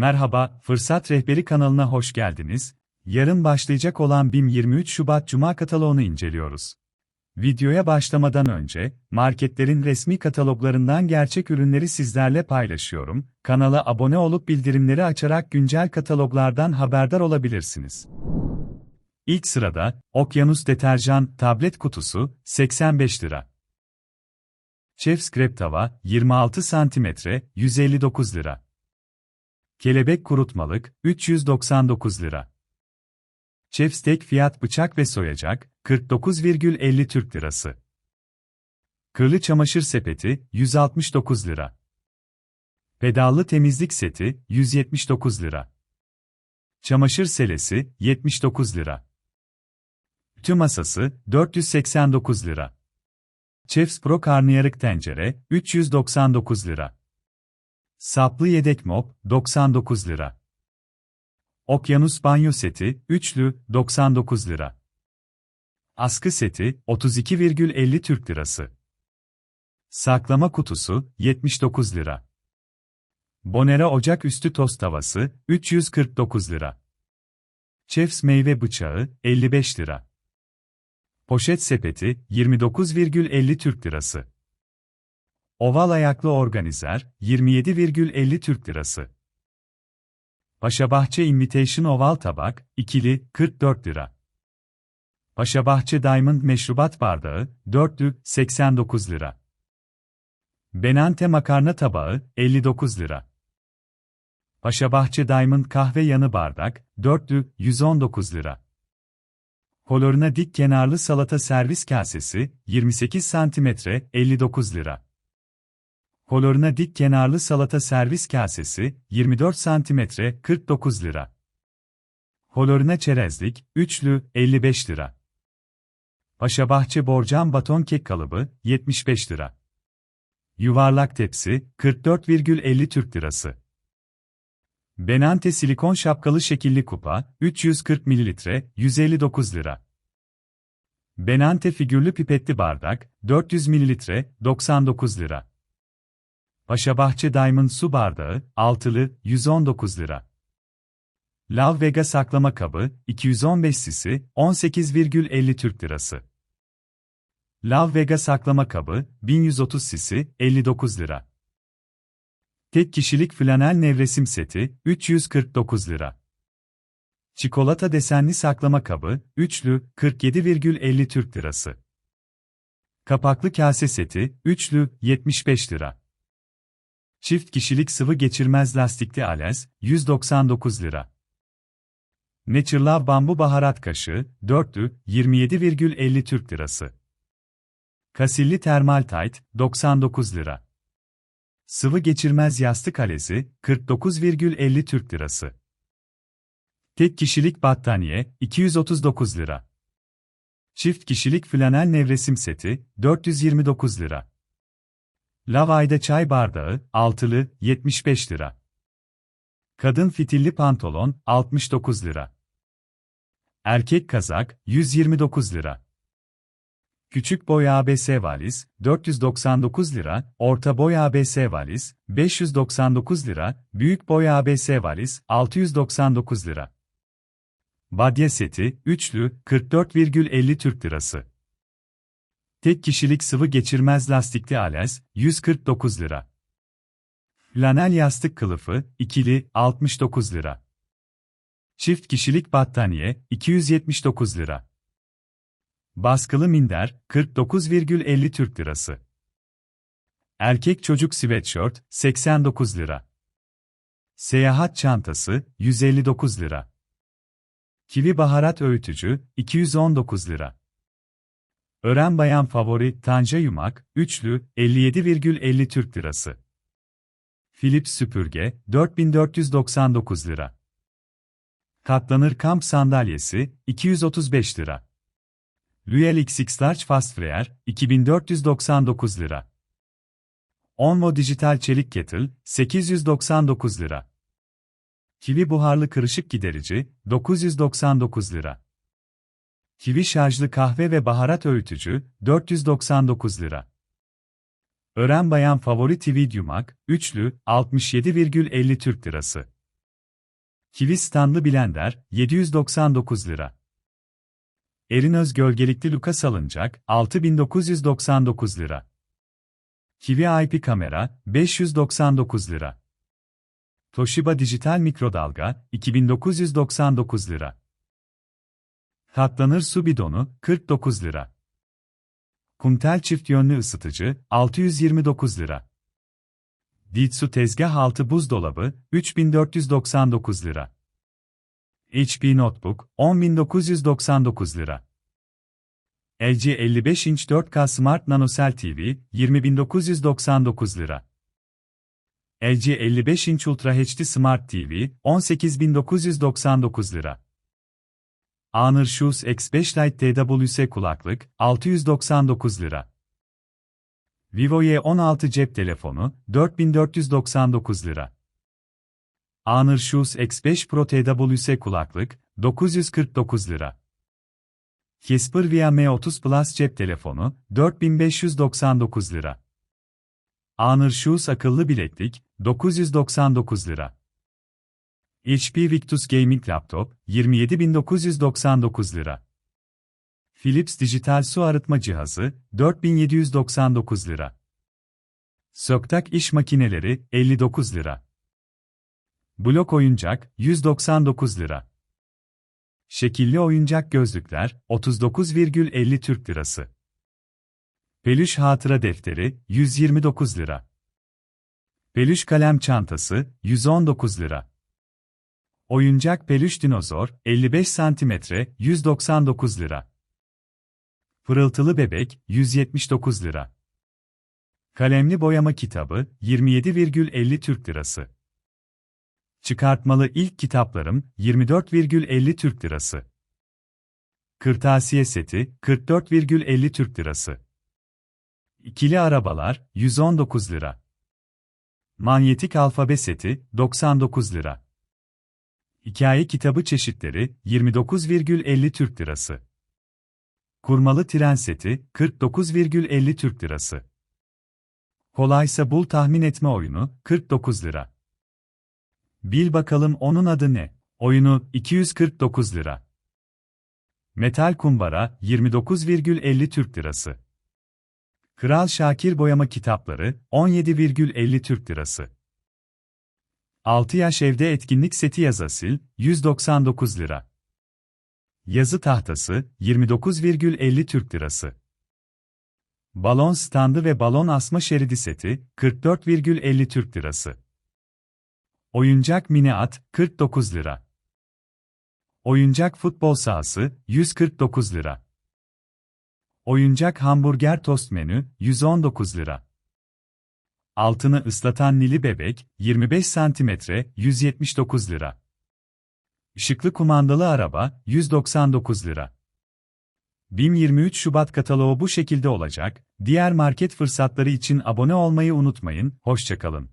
Merhaba, Fırsat Rehberi kanalına hoş geldiniz. Yarın başlayacak olan BİM 23 Şubat Cuma kataloğunu inceliyoruz. Videoya başlamadan önce, marketlerin resmi kataloglarından gerçek ürünleri sizlerle paylaşıyorum. Kanala abone olup bildirimleri açarak güncel kataloglardan haberdar olabilirsiniz. İlk sırada, Okyanus Deterjan Tablet Kutusu, 85 lira. Chef Scrap Tava, 26 cm, 159 lira. Kelebek kurutmalık, 399 lira. Chef Steak fiyat bıçak ve soyacak, 49,50 Türk Lirası. Kırlı çamaşır sepeti, 169 lira. Pedallı temizlik seti, 179 lira. Çamaşır selesi, 79 lira. Tüm masası, 489 lira. Chef's Pro karnıyarık tencere, 399 lira. Saplı yedek mop, 99 lira. Okyanus banyo seti, üçlü, 99 lira. Askı seti, 32,50 Türk lirası. Saklama kutusu, 79 lira. Bonera ocak üstü tost tavası, 349 lira. Chef's meyve bıçağı, 55 lira. Poşet sepeti, 29,50 Türk lirası. Oval ayaklı organizer, 27,50 Türk lirası. Paşabahçe Invitation Oval Tabak, ikili, 44 lira. Paşabahçe Diamond Meşrubat Bardağı, dörtlü, 89 lira. Benante Makarna Tabağı, 59 lira. Paşabahçe Diamond Kahve Yanı Bardak, dörtlü, 119 lira. Koloruna dik kenarlı salata servis kasesi, 28 cm, 59 lira. Koloruna dik kenarlı salata servis kasesi, 24 cm, 49 lira. Koloruna çerezlik, üçlü, 55 lira. Paşabahçe borcam baton kek kalıbı, 75 lira. Yuvarlak tepsi, 44,50 Türk lirası. Benante silikon şapkalı şekilli kupa, 340 ml, 159 lira. Benante figürlü pipetli bardak, 400 ml, 99 lira. Paşabahçe Diamond su bardağı, altılı, 119 lira. Lav Vega saklama kabı, 215 cc, 18,50 Türk lirası. Lav Vega saklama kabı, 1130 cc, 59 lira. Tek kişilik flanel nevresim seti, 349 lira. Çikolata desenli saklama kabı, üçlü, 47,50 Türk lirası. Kapaklı kase seti, üçlü, 75 lira. Çift kişilik sıvı geçirmez lastikli alez, 199 lira. Natural bambu baharat kaşığı, dörtlü, 27,50 Türk lirası. Kasilli termal tight, 99 lira. Sıvı geçirmez yastık alezi, 49,50 Türk lirası. Tek kişilik battaniye, 239 lira. Çift kişilik flanel nevresim seti, 429 lira. Lavayda çay bardağı, altılı, 75 lira. Kadın fitilli pantolon, 69 lira. Erkek kazak, 129 lira. Küçük boy ABS valiz, 499 lira, orta boy ABS valiz, 599 lira, büyük boy ABS valiz, 699 lira. Badye seti, üçlü, 44,50 Türk lirası. Tek kişilik sıvı geçirmez lastikli alez, 149 lira. Lanel yastık kılıfı, ikili, 69 lira. Çift kişilik battaniye, 279 lira. Baskılı minder, 49,50 Türk lirası. Erkek çocuk sweatshirt, 89 lira. Seyahat çantası, 159 lira. Kivi baharat öğütücü, 219 lira. Ören bayan favori, tanca yumak, üçlü, 57,50 Türk lirası. Philips süpürge, 4499 lira. Katlanır kamp sandalyesi, 235 lira. Royal XX Large Fast Fryer, 2499 lira. Onvo Dijital Çelik Kettle, 899 lira. Kivi buharlı kırışık giderici, 999 lira. Kivi şarjlı kahve ve baharat öğütücü, 499 lira. Ören Bayan Favori TV Yumak, üçlü, 67,50 Türk lirası. Kivi standlı blender, 799 lira. Erinöz gölgelikli luka salıncak, 6999 lira. Kivi IP kamera, 599 lira. Toshiba dijital mikrodalga, 2999 lira. Katlanır su bidonu, 49 lira. Kumtel çift yönlü ısıtıcı, 629 lira. Ditsu tezgah altı buzdolabı, 3499 lira. HP Notebook, 10.999 lira. LG 55 inç 4K Smart NanoCell TV, 20.999 lira. LG 55 inç Ultra HD Smart TV, 18.999 lira. Honor Shoes X5 Lite TWS kulaklık, 699 lira. Vivo Y16 cep telefonu, 4499 lira. Honor Shoes X5 Pro TWS kulaklık, 949 lira. Casper Via M30 Plus cep telefonu, 4599 lira. Honor Shoes akıllı bileklik, 999 lira. HP Victus Gaming Laptop, 27999 lira. Philips Dijital Su Arıtma Cihazı, 4799 lira. Söktak İş Makineleri, 59 lira. Blok Oyuncak, 199 lira. Şekilli oyuncak gözlükler, 39,50 Türk Lirası. Peluş Hatıra Defteri, 129 lira. Peluş Kalem Çantası, 119 lira. Oyuncak Peluş Dinozor, 55 cm, 199 lira. Pırıltılı Bebek, 179 lira. Kalemli Boyama Kitabı, 27,50 Türk Lirası. Çıkartmalı ilk kitaplarım 24,50 Türk Lirası. Kırtasiye seti 44,50 Türk Lirası. İkili arabalar 119 lira. Manyetik alfabe seti 99 lira. Hikaye kitabı çeşitleri 29,50 Türk Lirası. Kurmalı tren seti 49,50 Türk Lirası. Kolaysa bul tahmin etme oyunu 49 lira. Bil bakalım onun adı ne? Oyunu 249 lira. Metal kumbara 29,50 Türk Lirası. Kral Şakir boyama kitapları 17,50 Türk Lirası. 6 yaş evde etkinlik seti yazasil 199 lira. Yazı tahtası 29,50 Türk Lirası. Balon standı ve balon asma şeridi seti 44,50 Türk Lirası. Oyuncak mini at, 49 lira. Oyuncak futbol sahası, 149 lira. Oyuncak hamburger tost menü, 119 lira. Altını ıslatan Nili bebek, 25 cm, 179 lira. Işıklı kumandalı araba, 199 lira. BİM 23 Şubat kataloğu bu şekilde olacak. Diğer market fırsatları için abone olmayı unutmayın. Hoşçakalın.